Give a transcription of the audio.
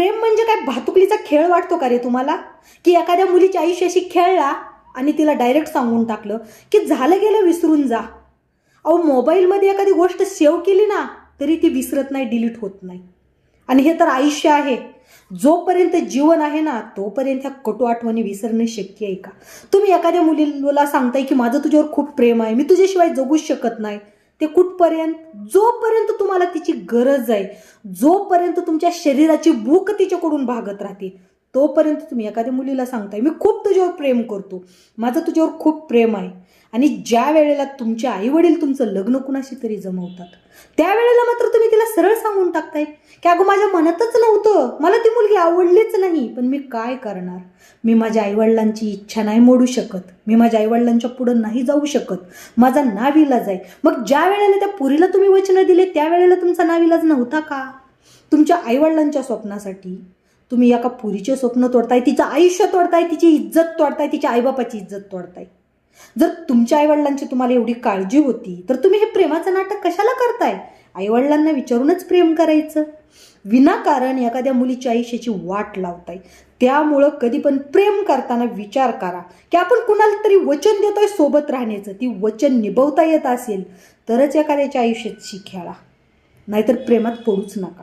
प्रेम म्हणजे काय? भातुकलीचा खेळ वाटतो का रे तुम्हाला? की एखाद्या मुलीच्या आयुष्याशी खेळला आणि तिला डायरेक्ट सांगून टाकलं की झालं गेलं विसरून जा. अहो मोबाईलमध्ये एखादी गोष्ट सेव्ह केली ना तरी ती विसरत नाही डिलीट होत नाही. आणि हे तर आयुष्य आहे. जोपर्यंत जीवन आहे ना तोपर्यंत ह्या कटू आठवणी विसरणं शक्य आहे का? तुम्ही एखाद्या मुलीला सांगताय की माझं तुझ्यावर खूप प्रेम आहे. मी तुझ्याशिवाय जगूच शकत नाही. ते कुठपर्यंत? जोपर्यंत तुम्हाला तिची गरज आहे जोपर्यंत तुमच्या शरीराची भूक तिच्याकडून भागत राहते तोपर्यंत तुम्ही एखाद्या मुलीला सांगताय मी खूप तुझ्यावर प्रेम करतो. माझं तुझ्यावर खूप प्रेम आहे. आणि ज्या वेळेला तुमचे आईवडील तुमचं लग्न कुणाशी तरी जमवतात त्यावेळेला मात्र तुम्ही तिला सरळ सांगून टाकताय की अगं माझ्या मनातच नव्हतं. मला ती मुलगी आवडलीच नाही. पण मी काय करणार? मी माझ्या आईवडिलांची इच्छा नाही मोडू शकत. मी माझ्या आईवडिलांच्या पुढं नाही जाऊ शकत. माझा नाविलाज आहे मग ज्या वेळेला त्या पुरीला तुम्ही वचनं दिले त्यावेळेला तुमचा नाविलाज नव्हता का? तुमच्या आईवडिलांच्या स्वप्नासाठी तुम्ही एका पुरीचे स्वप्न तोडताय तिचं आयुष्य तोडताय तिची इज्जत तोडताय तिच्या आईबापाची इज्जत तोडताय. जर तुमच्या आईवडिलांची तुम्हाला एवढी काळजी होती तर तुम्ही हे प्रेमाचं नाटक कशाला करताय? आईवडिलांना विचारूनच प्रेम करायचं. विनाकारण एखाद्या मुलीच्या आयुष्याची वाट लावताय. त्यामुळं कधी पण प्रेम करताना विचार करा. की आपण कुणाला तरी वचन देतोय सोबत राहण्याचं ती वचन निभवता येत असेल तरच एखाद्याच्या आयुष्याची खेळा नाहीतर प्रेमात पडूच नका.